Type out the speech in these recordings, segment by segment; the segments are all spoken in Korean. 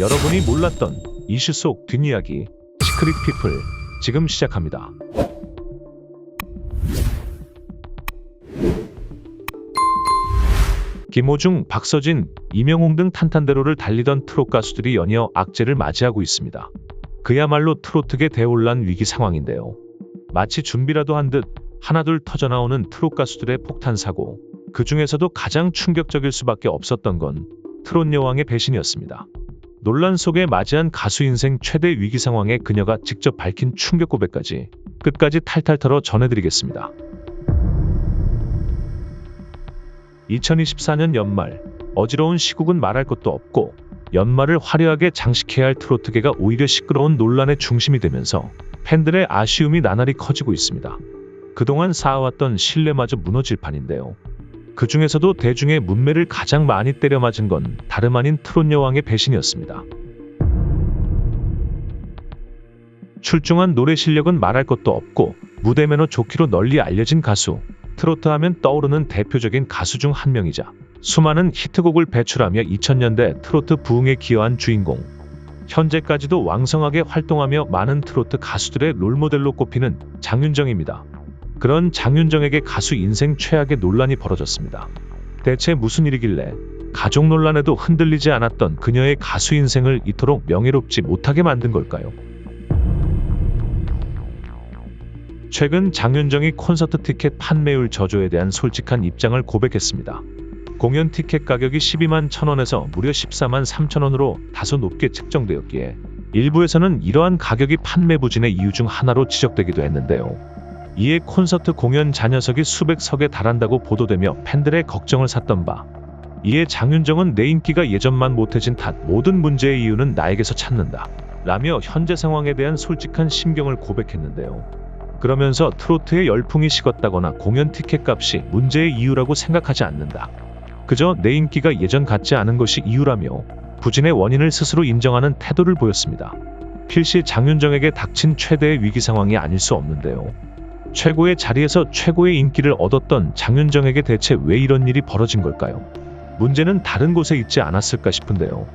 여러분이 몰랐던 이슈 속 뒷이야기 시크릿 피플 지금 시작합니다. 김호중, 박서진, 이명웅 등 탄탄대로를 달리던 트롯 가수들이 연이어 악재를 맞이하고 있습니다. 그야말로 트로트계 대혼란 위기 상황인데요. 마치 준비라도 한 듯 하나둘 터져나오는 트롯 가수들의 폭탄 사고. 그 중에서도 가장 충격적일 수밖에 없었던 건 트롯 여왕의 배신이었습니다. 논란 속에 맞이한 가수 인생 최대 위기 상황에 그녀가 직접 밝힌 충격 고백까지 끝까지 탈탈 털어 전해드리겠습니다. 2024년 연말 어지러운 시국은 말할 것도 없고 연말을 화려하게 장식해야 할 트로트계가 오히려 시끄러운 논란의 중심이 되면서 팬들의 아쉬움이 나날이 커지고 있습니다. 그동안 쌓아왔던 신뢰마저 무너질 판인데요. 그 중에서도 대중의 문매를 가장 많이 때려맞은 건 다름 아닌 트롯 여왕의 배신이었습니다. 출중한 노래 실력은 말할 것도 없고 무대 매너 좋기로 널리 알려진 가수. 트로트 하면 떠오르는 대표적인 가수 중 한 명이자 수많은 히트곡을 배출하며 2000년대 트로트 부흥에 기여한 주인공. 현재까지도 왕성하게 활동하며 많은 트로트 가수들의 롤모델로 꼽히는 장윤정입니다. 그런 장윤정에게 가수 인생 최악의 논란이 벌어졌습니다. 대체 무슨 일이길래 가족 논란에도 흔들리지 않았던 그녀의 가수 인생을 이토록 명예롭지 못하게 만든 걸까요? 최근 장윤정이 콘서트 티켓 판매율 저조에 대한 솔직한 입장을 고백했습니다. 공연 티켓 가격이 12만 1천원에서 무려 14만 3천원으로 다소 높게 책정되었기에 일부에서는 이러한 가격이 판매 부진의 이유 중 하나로 지적되기도 했는데요. 이에 콘서트 공연 잔여석이 수백 석에 달한다고 보도되며 팬들의 걱정을 샀던 바 이에 장윤정은 내 인기가 예전만 못해진 탓 모든 문제의 이유는 나에게서 찾는다 라며 현재 상황에 대한 솔직한 심경을 고백했는데요. 그러면서 트로트의 열풍이 식었다거나 공연 티켓 값이 문제의 이유라고 생각하지 않는다. 그저 내 인기가 예전 같지 않은 것이 이유라며 부진의 원인을 스스로 인정하는 태도를 보였습니다. 필시 장윤정에게 닥친 최대의 위기 상황이 아닐 수 없는데요. 최고의 자리에서 최고의 인기를 얻었던 장윤정에게 대체 왜 이런 일이 벌어진 걸까요? 문제는 다른 곳에 있지 않았을까 싶은데요.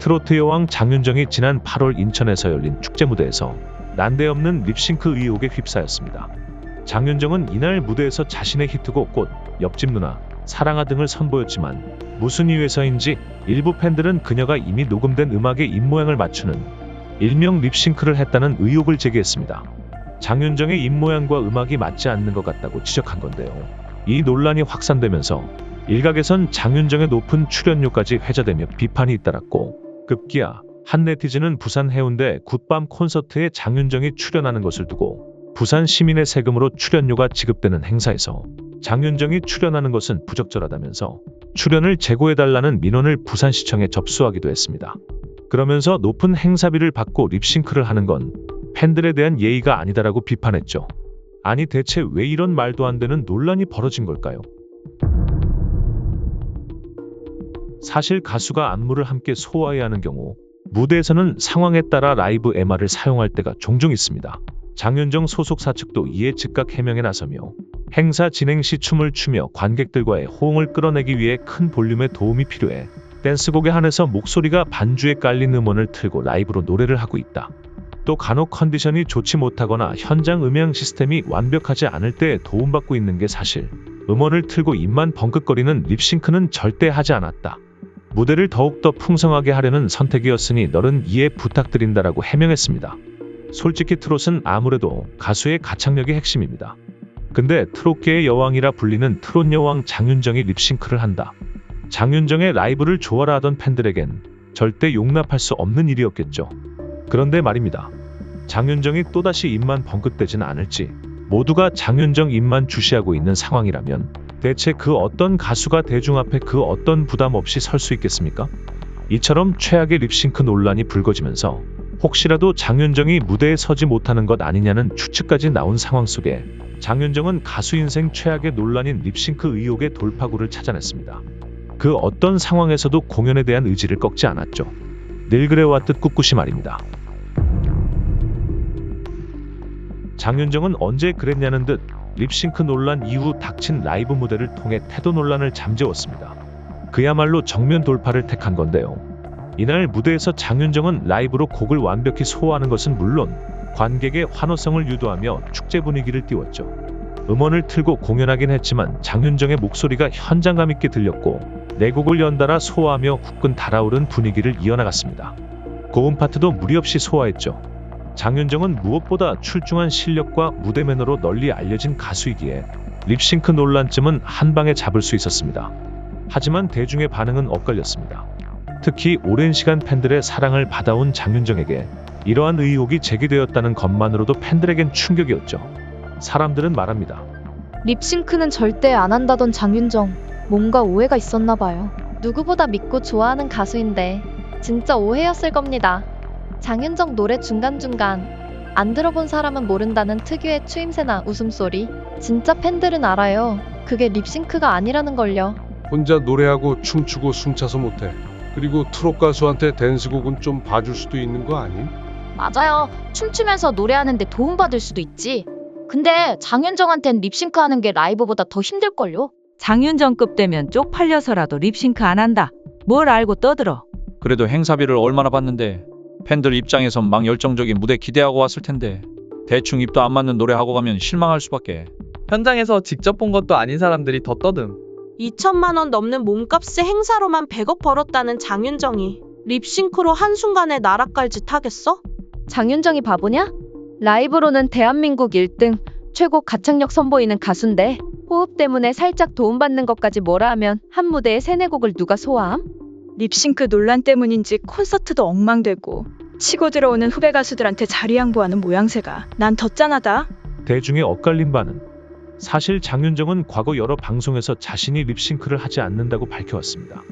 트로트 여왕 장윤정이 지난 8월 인천에서 열린 축제 무대에서 난데없는 립싱크 의혹에 휩싸였습니다. 장윤정은 이날 무대에서 자신의 히트곡 꽃, 옆집 누나, 사랑아 등을 선보였지만 무슨 이유에서인지 일부 팬들은 그녀가 이미 녹음된 음악의 입모양을 맞추는 일명 립싱크를 했다는 의혹을 제기했습니다. 장윤정의 입모양과 음악이 맞지 않는 것 같다고 지적한 건데요. 이 논란이 확산되면서 일각에선 장윤정의 높은 출연료까지 회자되며 비판이 잇따랐고 급기야 한 네티즌은 부산 해운대 굿밤 콘서트에 장윤정이 출연하는 것을 두고 부산 시민의 세금으로 출연료가 지급되는 행사에서 장윤정이 출연하는 것은 부적절하다면서 출연을 제고해달라는 민원을 부산시청에 접수하기도 했습니다. 그러면서 높은 행사비를 받고 립싱크를 하는 건 팬들에 대한 예의가 아니다라고 비판했죠. 아니 대체 왜 이런 말도 안 되는 논란이 벌어진 걸까요? 사실 가수가 안무를 함께 소화해야 하는 경우 무대에서는 상황에 따라 라이브 MR을 사용할 때가 종종 있습니다. 장윤정 소속사 측도 이에 즉각 해명에 나서며 행사 진행 시 춤을 추며 관객들과의 호응을 끌어내기 위해 큰 볼륨의 도움이 필요해 댄스곡에 한해서 목소리가 반주에 깔린 음원을 틀고 라이브로 노래를 하고 있다. 또 간혹 컨디션이 좋지 못하거나 현장 음향 시스템이 완벽하지 않을 때 도움받고 있는 게 사실. 음원을 틀고 입만 벙긋거리는 립싱크는 절대 하지 않았다. 무대를 더욱더 풍성하게 하려는 선택이었으니 너른 이해 부탁드린다라고 해명했습니다. 솔직히 트롯은 아무래도 가수의 가창력이 핵심입니다. 근데 트롯계의 여왕이라 불리는 트롯 여왕 장윤정이 립싱크를 한다. 장윤정의 라이브를 좋아라 하던 팬들에겐 절대 용납할 수 없는 일이었겠죠. 그런데 말입니다. 장윤정이 또다시 입만 벙긋대진 않을지 모두가 장윤정 입만 주시하고 있는 상황이라면 대체 그 어떤 가수가 대중 앞에 그 어떤 부담 없이 설 수 있겠습니까? 이처럼 최악의 립싱크 논란이 불거지면서 혹시라도 장윤정이 무대에 서지 못하는 것 아니냐는 추측까지 나온 상황 속에 장윤정은 가수 인생 최악의 논란인 립싱크 의혹의 돌파구를 찾아냈습니다. 그 어떤 상황에서도 공연에 대한 의지를 꺾지 않았죠. 늘 그래왔듯 꿋꿋이 말입니다. 장윤정은 언제 그랬냐는 듯 립싱크 논란 이후 닥친 라이브 무대를 통해 태도 논란을 잠재웠습니다. 그야말로 정면 돌파를 택한 건데요. 이날 무대에서 장윤정은 라이브로 곡을 완벽히 소화하는 것은 물론 관객의 환호성을 유도하며 축제 분위기를 띄웠죠. 음원을 틀고 공연하긴 했지만 장윤정의 목소리가 현장감 있게 들렸고 내 곡을 연달아 소화하며 후끈 달아오른 분위기를 이어나갔습니다. 고음 파트도 무리 없이 소화했죠. 장윤정은 무엇보다 출중한 실력과 무대 매너로 널리 알려진 가수이기에 립싱크 논란쯤은 한 방에 잡을 수 있었습니다. 하지만 대중의 반응은 엇갈렸습니다. 특히 오랜 시간 팬들의 사랑을 받아온 장윤정에게 이러한 의혹이 제기되었다는 것만으로도 팬들에겐 충격이었죠. 사람들은 말합니다. 립싱크는 절대 안 한다던 장윤정. 뭔가 오해가 있었나 봐요. 누구보다 믿고 좋아하는 가수인데 진짜 오해였을 겁니다. 장윤정 노래 중간중간 안 들어본 사람은 모른다는 특유의 추임새나 웃음소리 진짜 팬들은 알아요. 그게 립싱크가 아니라는 걸요. 혼자 노래하고 춤추고 숨차서 못해. 그리고 트롯 가수한테 댄스곡은 좀 봐줄 수도 있는 거 아님? 맞아요. 춤추면서 노래하는데 도움받을 수도 있지. 근데 장윤정한텐 립싱크 하는 게 라이브보다 더 힘들걸요? 장윤정급 되면 쪽팔려서라도 립싱크 안 한다. 뭘 알고 떠들어. 그래도 행사비를 얼마나 받는데 팬들 입장에선 막 열정적인 무대 기대하고 왔을 텐데 대충 입도 안 맞는 노래 하고 가면 실망할 수밖에. 현장에서 직접 본 것도 아닌 사람들이 더 떠듬. 2천만 원 넘는 몸값의 행사로만 100억 벌었다는 장윤정이 립싱크로 한순간에 나락갈 짓 하겠어? 장윤정이 바보냐? 라이브로는 대한민국 1등 최고 가창력 선보이는 가수인데 호흡 때문에 살짝 도움받는 것까지 뭐라 하면 한 무대에 세네 곡을 누가 소화함? 립싱크 논란 때문인지 콘서트도 엉망되고 치고 들어오는 후배 가수들한테 자리 양보하는 모양새가 난 더 짠하다. 대중의 엇갈린 반응. 사실 장윤정은 과거 여러 방송에서 자신이 립싱크를 하지 않는다고 밝혀왔습니다.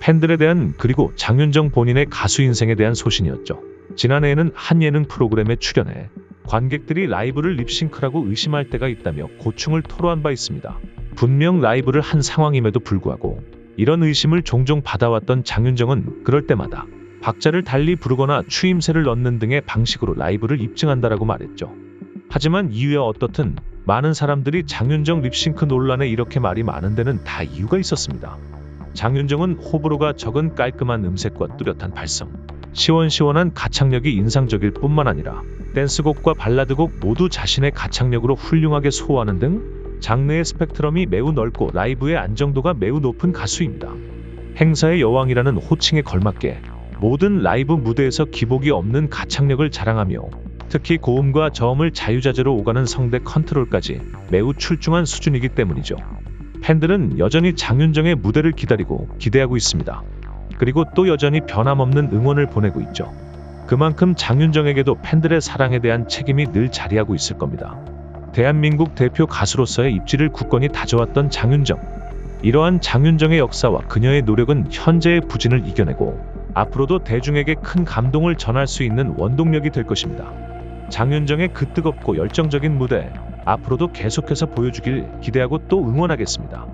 팬들에 대한 그리고 장윤정 본인의 가수 인생에 대한 소신이었죠. 지난해에는 한 예능 프로그램에 출연해 관객들이 라이브를 립싱크라고 의심할 때가 있다며 고충을 토로한 바 있습니다. 분명 라이브를 한 상황임에도 불구하고 이런 의심을 종종 받아왔던 장윤정은 그럴 때마다 박자를 달리 부르거나 추임새를 넣는 등의 방식으로 라이브를 입증한다라고 말했죠. 하지만 이유야 어떻든 많은 사람들이 장윤정 립싱크 논란에 이렇게 말이 많은 데는 다 이유가 있었습니다. 장윤정은 호불호가 적은 깔끔한 음색과 뚜렷한 발성, 시원시원한 가창력이 인상적일 뿐만 아니라 댄스곡과 발라드곡 모두 자신의 가창력으로 훌륭하게 소화하는 등 장르의 스펙트럼이 매우 넓고 라이브의 안정도가 매우 높은 가수입니다. 행사의 여왕이라는 호칭에 걸맞게 모든 라이브 무대에서 기복이 없는 가창력을 자랑하며 특히 고음과 저음을 자유자재로 오가는 성대 컨트롤까지 매우 출중한 수준이기 때문이죠. 팬들은 여전히 장윤정의 무대를 기다리고 기대하고 있습니다. 그리고 또 여전히 변함없는 응원을 보내고 있죠. 그만큼 장윤정에게도 팬들의 사랑에 대한 책임이 늘 자리하고 있을 겁니다. 대한민국 대표 가수로서의 입지를 굳건히 다져왔던 장윤정. 이러한 장윤정의 역사와 그녀의 노력은 현재의 부진을 이겨내고 앞으로도 대중에게 큰 감동을 전할 수 있는 원동력이 될 것입니다. 장윤정의 그 뜨겁고 열정적인 무대 앞으로도 계속해서 보여주길 기대하고 또 응원하겠습니다.